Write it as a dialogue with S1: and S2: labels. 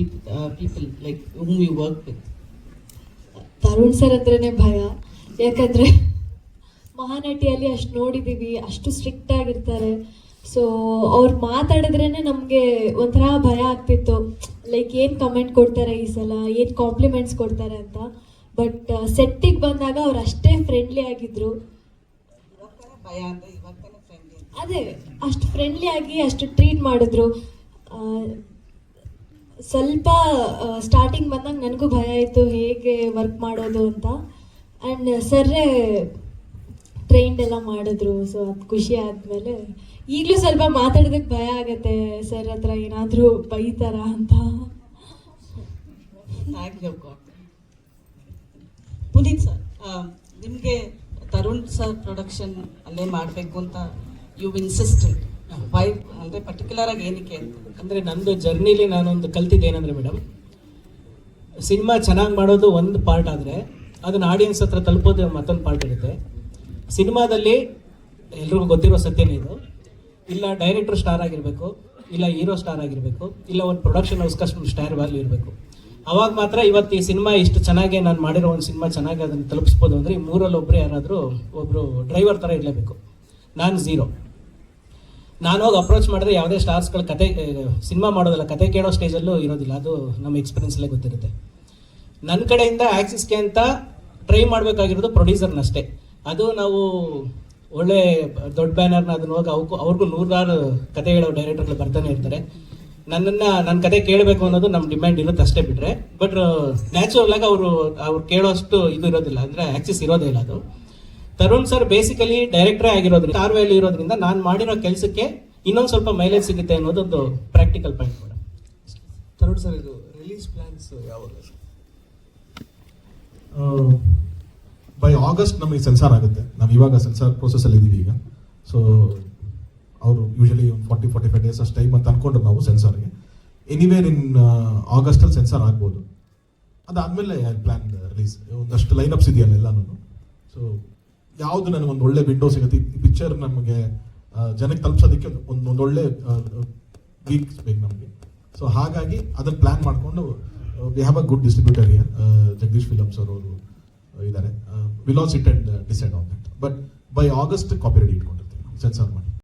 S1: uh, people like whom you work with?
S2: Tarun sir ಹತ್ರನೇ ಭಯ. ಯಾಕಂದ್ರೆ ಮಹಾನಟಿಯಲ್ಲಿ ಅಷ್ಟು ನೋಡಿದೀವಿ ಅಷ್ಟು ಸ್ಟ್ರಿಕ್ಟ್ ಆಗಿರ್ತಾರೆ. ಸೊ ಅವ್ರು ಮಾತಾಡಿದ್ರೇನೆ ನಮಗೆ ಒಂಥರ ಭಯ ಆಗ್ತಿತ್ತು. ಲೈಕ್ ಏನು ಕಮೆಂಟ್ ಕೊಡ್ತಾರೆ ಈ ಸಲ? ಏನು ಕಾಂಪ್ಲಿಮೆಂಟ್ಸ್ ಕೊಡ್ತಾರೆ ಅಂತ? ಬಟ್ ಸೆಟ್ಟಿಗೆ ಬಂದಾಗ ಅವ್ರು ಅಷ್ಟೇ ಫ್ರೆಂಡ್ಲಿ ಆಗಿದ್ರು. ಅದೇ ಅಷ್ಟು ಫ್ರೆಂಡ್ಲಿ ಆಗಿ ಅಷ್ಟು ಟ್ರೀಟ್ ಮಾಡಿದ್ರು. ಸ್ವಲ್ಪ ಸ್ಟಾರ್ಟಿಂಗ್ ಬಂದಾಗ ನನಗೂ ಭಯ ಇತ್ತು, ಹೇಗೆ ವರ್ಕ್ ಮಾಡೋದು ಅಂತ. ಆ್ಯಂಡ್ ಸರ್ರೇ ಟ್ರೈನ್ಡ್ ಎಲ್ಲ ಮಾಡಿದ್ರು ಸೊ ಅದು ಖುಷಿ ಆದಮೇಲೆ ಈಗಲೂ ಸ್ವಲ್ಪ ಮಾತಾಡೋದಕ್ಕೆ ಭಯ ಆಗುತ್ತೆ, ಸರ್ ಹತ್ರ ಏನಾದರೂ ಬೈತಾರ ಅಂತ.
S1: ಪುನೀತ್ ಸರ್ ನಿಮಗೆ ತರುಣ್ ಸರ್ ಪ್ರೊಡಕ್ಷನ್ ಅಲ್ಲೇ ಮಾಡಬೇಕು ಅಂತ ಯು ಇನ್ಸಿಸ್ಟೆಡ್ ವೈ ಅಂದರೆ ಪರ್ಟಿಕ್ಯುಲರ್ ಆಗಿ ಏನಕ್ಕೆ
S3: ಅಂದರೆ ನಂದು ಜರ್ನಿಲಿ ನಾನೊಂದು ಕಲ್ತಿದ್ದು ಏನಂದರೆ ಮೇಡಮ್ ಸಿನಿಮಾ ಚೆನ್ನಾಗಿ ಮಾಡೋದು ಒಂದು ಪಾರ್ಟ್ ಆದರೆ ಅದನ್ನ ಆಡಿಯನ್ಸ್ ಹತ್ರ ತಲುಪೋದು ಮತ್ತೊಂದು ಪಾರ್ಟ್ ಇರುತ್ತೆ. ಸಿನಿಮಾದಲ್ಲಿ ಎಲ್ರಿಗೂ ಗೊತ್ತಿರೋ ಸತ್ಯನೇ ಇದು. ಇಲ್ಲ ಡೈರೆಕ್ಟರ್ ಸ್ಟಾರ್ ಆಗಿರಬೇಕು, ಇಲ್ಲ ಹೀರೋ ಸ್ಟಾರ್ ಆಗಿರಬೇಕು, ಇಲ್ಲ ಒಂದು ಪ್ರೊಡಕ್ಷನ್ ಹೌಸ್ಕಷ್ಟು ಸ್ಟಾರ್ ವ್ಯಾಲ್ಯೂ ಇರಬೇಕು. ಅವಾಗ ಮಾತ್ರ ಇವತ್ತು ಈ ಸಿನಿಮಾ ಇಷ್ಟು ಚೆನ್ನಾಗಿ ನಾನು ಮಾಡಿರೋ ಒಂದು ಸಿನಿಮಾ ಚೆನ್ನಾಗಿ ಅದನ್ನು ತಲುಪಿಸ್ಬೋದು ಅಂದರೆ ಈ ಮೂರಲ್ಲಿ ಒಬ್ಬರು ಯಾರಾದರೂ ಒಬ್ಬರು ಡ್ರೈವರ್ ಥರ ಇರಲೇಬೇಕು. ನಾನು ಝೀರೋ ನಾನು ಹೋಗಿ ಅಪ್ರೋಚ್ ಮಾಡಿದ್ರೆ ಯಾವುದೇ ಸ್ಟಾರ್ಸ್ಗಳ ಕತೆ ಸಿನಿಮಾ ಮಾಡೋದಲ್ಲ, ಕತೆ ಕೇಳೋ ಸ್ಟೇಜಲ್ಲೂ ಇರೋದಿಲ್ಲ. ಅದು ನಮ್ಮ ಎಕ್ಸ್ಪೀರಿಯನ್ಸಲ್ಲೇ ಗೊತ್ತಿರುತ್ತೆ. ನನ್ನ ಕಡೆಯಿಂದ ಆ್ಯಕ್ಸಿಸ್ಗೆ ಅಂತ ಟ್ರೈ ಮಾಡಬೇಕಾಗಿರೋದು ಪ್ರೊಡ್ಯೂಸರ್ನಷ್ಟೇ ಅದು ನಾವು ಒಳ್ಳೆ ದೊಡ್ಡ ಬ್ಯಾನರ್ನ ಅದನ್ನ ಹೋಗಿ ಅವಕ್ಕೂ ಅವ್ರಿಗೂ ನೂರಾರು ಕತೆ ಹೇಳೋ ಡೈರೆಕ್ಟರ್ಗಳು ಬರ್ತಾನೆ ಇರ್ತಾರೆ. ನನ್ನನ್ನು ನನ್ನ ಕತೆ ಕೇಳಬೇಕು ಅನ್ನೋದು ನಮ್ಮ ಡಿಮ್ಯಾಂಡ್ ಇರುತ್ತೆ ಅಷ್ಟೇ ಬಿಟ್ಟರೆ ಬಟ್ ನ್ಯಾಚುರಲ್ ಆಗಿ ಅವರು, ಅವ್ರು ಕೇಳೋಷ್ಟು ಇದು ಇರೋದಿಲ್ಲ. ಅಂದರೆ ಆ್ಯಕ್ಸಿಸ್ ಇರೋದೇ ಇಲ್ಲ ಅದು. ತರುಣ್ ಸರ್ ಬೇಸಿಕಲಿ ಡೈರೆಕ್ಟರೇ ಆಗಿರೋದ್ರಿಂದ ಕಾರ್ವೆಯಲ್ಲಿ ಇರೋದ್ರಿಂದ ನಾನು ಮಾಡಿರೋ ಕೆಲಸಕ್ಕೆ ಇನ್ನೊಂದು ಸ್ವಲ್ಪ ಮೈಲೇಜ್ ಸಿಗುತ್ತೆ ಅನ್ನೋದೊಂದು ಪ್ರಾಕ್ಟಿಕಲ್ ಪಾಯಿಂಟ್ ಕೂಡ
S4: ತರುಣ್ ಸರ್ ಇದು ರಿಲೀಸ್ ಪ್ಲಾನ್ಸ್ ಯಾವಾಗ ಬೈ ಆಗಸ್ಟ್ ನಮಗೆ ಸೆನ್ಸಾರ್ ಆಗುತ್ತೆ. ನಾವು ಇವಾಗ ಸೆನ್ಸಾರ್ ಅಲ್ಲಿ ಇದ್ದೀವಿ ಈಗ. ಸೊ ಅವರು ಯೂಶಲಿ ಒಂದು ಫಾರ್ಟಿ ಫಾರ್ಟಿ ಫೈವ್ ಡೇಸ್ ಅಷ್ಟು ಟೈಮ್ ಅಂತ ಅನ್ಕೊಂಡ್ರು ನಾವು ಸೆನ್ಸಾರ್ಗೆ ಎನಿವೇರ್ ಇನ್ ಆಗಸ್ಟಲ್ಲಿ ಸೆನ್ಸಾರ್ ಆಗ್ಬೋದು. ಅದಾದಮೇಲೆ ಪ್ಲಾನ್ ರಿಲೀಸ್ ಒಂದಷ್ಟು ಲೈನ್ ಅಪ್ಸ್ ಇದೆಯಲ್ಲ ಎಲ್ಲಾನು ಸೊ ಯಾವುದು ನನಗೆ ಒಂದು ಒಳ್ಳೆ ವಿಂಡೋ ಸಿಗುತ್ತೆ? ಈ ಪಿಕ್ಚರ್ ನಮಗೆ ಜನಕ್ಕೆ ತಲುಪಿಸೋದಕ್ಕೆ ಒಂದು ಒಂದೊಳ್ಳೆ ವೀಕ್ಸ್ ಬೇಕು ನಮಗೆ. ಸೊ ಹಾಗಾಗಿ ಅದನ್ನು ಪ್ಲಾನ್ ಮಾಡಿಕೊಂಡು we have a good distributor here Jagadish films ಅವರು ಇದ್ದಾರೆ will all and decide on that but by August copy ready ಇಟ್ಕೊಂಡಿರ್ತೀವಿ ಸೆನ್ಸಾರ್ ಮಾಡಿ.